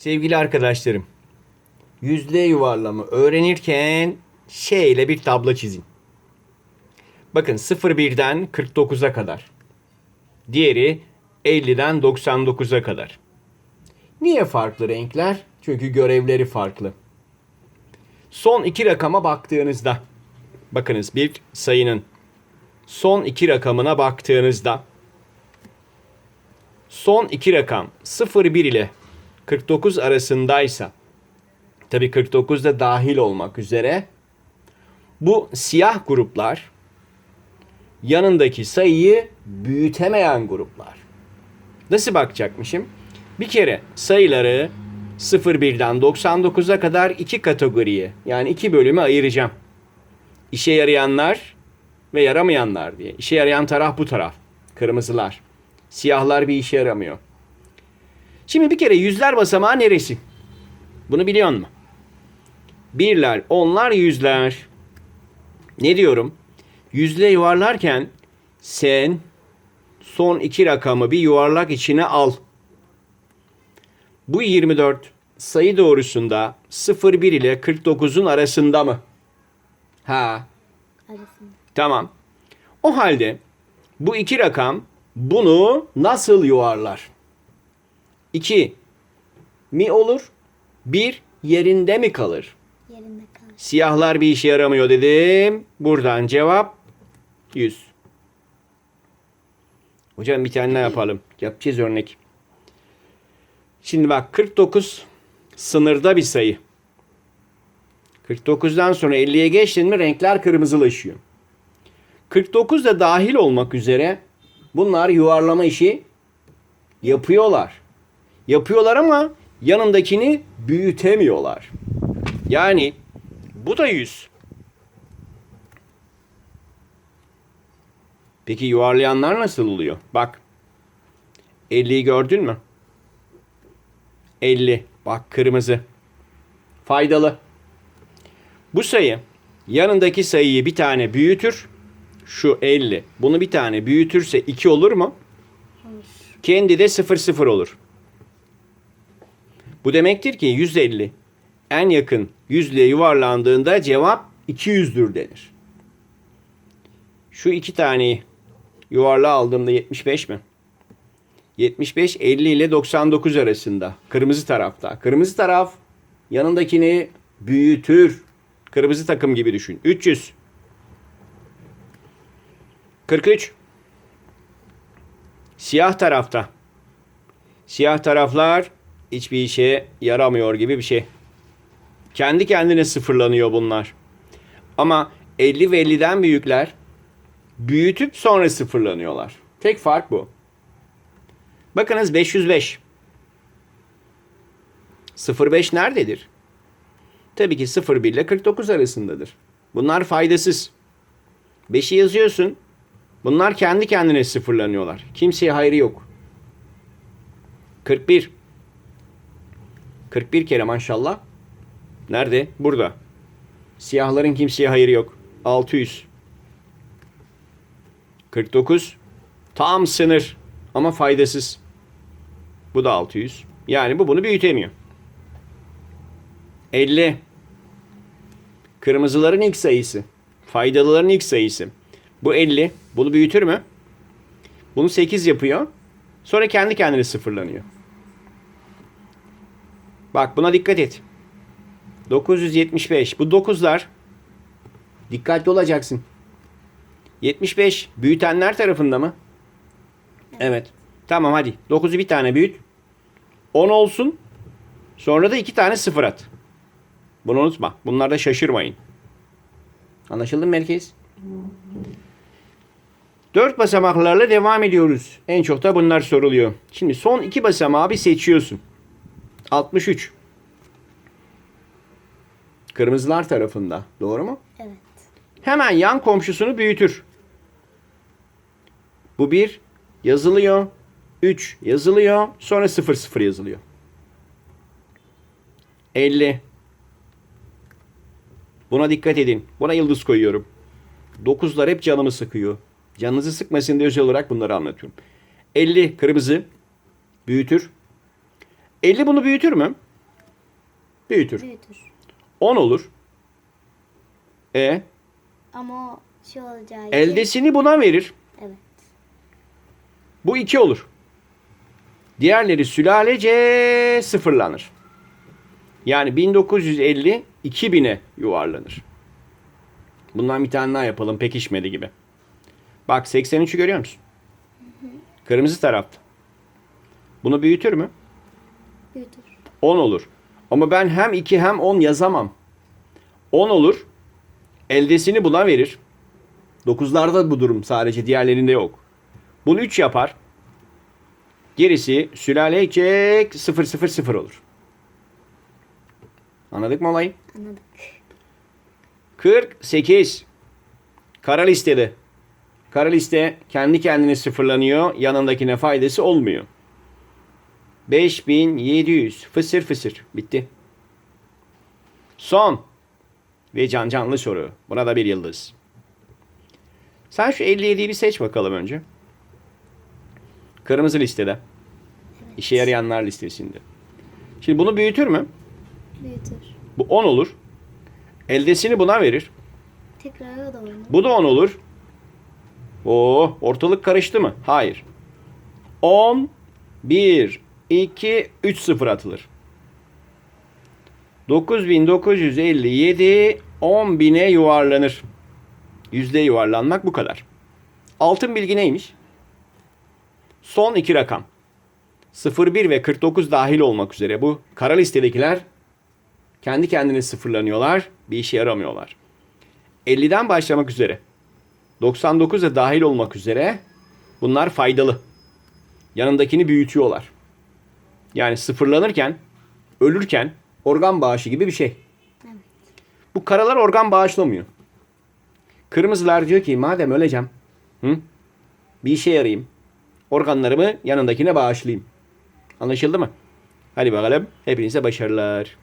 Sevgili arkadaşlarım, yüzde yuvarlama öğrenirken şeyle bir tablo çizin. Bakın 01'den 49'a kadar. Diğeri 50'den 99'a kadar. Niye farklı renkler? Çünkü görevleri farklı. Son iki rakama baktığınızda, bakınız bir sayının son iki rakamına baktığınızda son iki rakam 01 ile 49 arasındaysa tabi 49 da dahil olmak üzere bu siyah gruplar yanındaki sayıyı büyütemeyen gruplar. Nasıl bakacakmışım? Bir kere sayıları 01'den 99'a kadar iki kategoriye yani iki bölüme ayıracağım. İşe yarayanlar ve yaramayanlar diye. İşe yarayan taraf bu taraf. Kırmızılar. Siyahlar bir işe yaramıyor. Şimdi bir kere yüzler basamağı neresi? Bunu biliyor musun? Birler, onlar, yüzler. Ne diyorum? Yüzle yuvarlarken sen son iki rakamı bir yuvarlak içine al. Bu 24 sayı doğrusunda 01 ile 49'un arasında mı? Ha, arasında. tamam. O halde bu iki rakam bunu nasıl yuvarlar? 2 mi olur? 1 yerinde mi kalır? Yerinde kalır. Siyahlar bir işe yaramıyor dedim. Buradan cevap 100. Hocam bir tane daha yapalım. Yapacağız örnek. Şimdi bak 49 sınırda bir sayı. 49'dan sonra 50'ye geçtin mi renkler kırmızılaşıyor. 49 da dahil olmak üzere bunlar yuvarlama işi yapıyorlar. Yapıyorlar ama yanındakini büyütemiyorlar. Yani bu da 100. Peki yuvarlayanlar nasıl oluyor? Bak. 50'yi gördün mü? 50. Bak kırmızı. Faydalı. Bu sayı yanındaki sayıyı bir tane büyütür. Şu 50. Bunu bir tane büyütürse 2 olur mu? Olur. Kendi de 0 0 olur. Bu demektir ki 150 en yakın yüzlüğe yuvarlandığında cevap 200'dür denir. Şu iki taneyi yuvarlağı aldığımda 75 mi? 75 50 ile 99 arasında. Kırmızı tarafta. Kırmızı taraf yanındakini büyütür. Kırmızı takım gibi düşün. 300. 43. Siyah tarafta. Siyah taraflar hiçbir işe yaramıyor gibi bir şey. Kendi kendine sıfırlanıyor bunlar. Ama 50 ve 50'den büyükler büyütüp sonra sıfırlanıyorlar. Tek fark bu. Bakınız 505. 05 nerededir? Tabii ki 01 ile 49 arasındadır. Bunlar faydasız. 5'i yazıyorsun. Bunlar kendi kendine sıfırlanıyorlar. Kimseye hayrı yok. 41. 41 kere maşallah. Nerede? Burada. Siyahların kimseye hayırı yok. 600. 49. Tam sınır ama faydasız. Bu da 600. Yani bu bunu büyütemiyor. 50. Kırmızıların ilk sayısı. Faydalıların ilk sayısı. Bu 50. Bunu büyütür mü? Bunu 8 yapıyor. Sonra kendi kendine sıfırlanıyor. Bak buna dikkat et. 975. Bu 9'lar. Dikkatli olacaksın. 75 büyütenler tarafında mı? Evet. Tamam hadi. 9'u bir tane büyüt. 10 olsun. Sonra da 2 tane sıfır at. Bunu unutma. Bunlarda şaşırmayın. Anlaşıldı mı merkez? 4 basamaklarla devam ediyoruz. En çok da bunlar soruluyor. Şimdi son iki basamağı bir seçiyorsun. 63. Kırmızılar tarafında. Doğru mu? Evet. Hemen yan komşusunu büyütür. Bu bir yazılıyor. 3 yazılıyor. Sonra 0 0 yazılıyor. 50. Buna dikkat edin. Buna yıldız koyuyorum. 9'lar hep canımı sıkıyor. Canınızı sıkmasın diye özel olarak bunları anlatıyorum. 50 kırmızı büyütür. 50 bunu büyütür mü? Büyütür. Büyütür. 10 olur. E Ama o şey olacağı için. eldesini buna verir. Evet. Bu 2 olur. Diğerleri sülalece sıfırlanır. Yani 1950 2000'e yuvarlanır. Bundan bir tane daha yapalım pekişmedi gibi. Bak 83'ü görüyor musun? Kırmızı tarafta. Bunu büyütür mü? Büyütür. 10 olur. Ama ben hem 2 hem 10 yazamam. 10 olur. Eldesini buna verir. 9'larda bu durum sadece diğerlerinde yok. Bunu 3 yapar. Gerisi sülalecek 0 0 0 olur. Anladık mı olayı? Anladık. 48. Kara listede. Kara liste kendi kendine sıfırlanıyor. Yanındakine faydası olmuyor. 5700. Fısır fısır. Bitti. Son. Ve can canlı soru. Buna da bir yıldız. Sen şu 57'yi bir seç bakalım önce. Kırmızı listede. İşe yarayanlar listesinde. Şimdi bunu büyütür mü? Büyütür. Bu 10 olur. Eldesini buna verir. Tekrar o da oynar. Bu da 10 olur. Oo, ortalık karıştı mı? Hayır. 10, 1, 2, 3 sıfır atılır. 9957 10.000'e yuvarlanır. Yüzde yuvarlanmak bu kadar. Altın bilgi neymiş? Son iki rakam. 01 ve 49 dahil olmak üzere bu kara listedekiler kendi kendine sıfırlanıyorlar. Bir işe yaramıyorlar. 50'den başlamak üzere. 99 da dahil olmak üzere bunlar faydalı. Yanındakini büyütüyorlar. Yani sıfırlanırken, ölürken organ bağışı gibi bir şey. Evet. Bu karalar organ bağışlamıyor. Kırmızılar diyor ki madem öleceğim, hı? bir işe yarayayım. Organlarımı yanındakine bağışlayayım. Anlaşıldı mı? Hadi bakalım. Hepinize başarılar.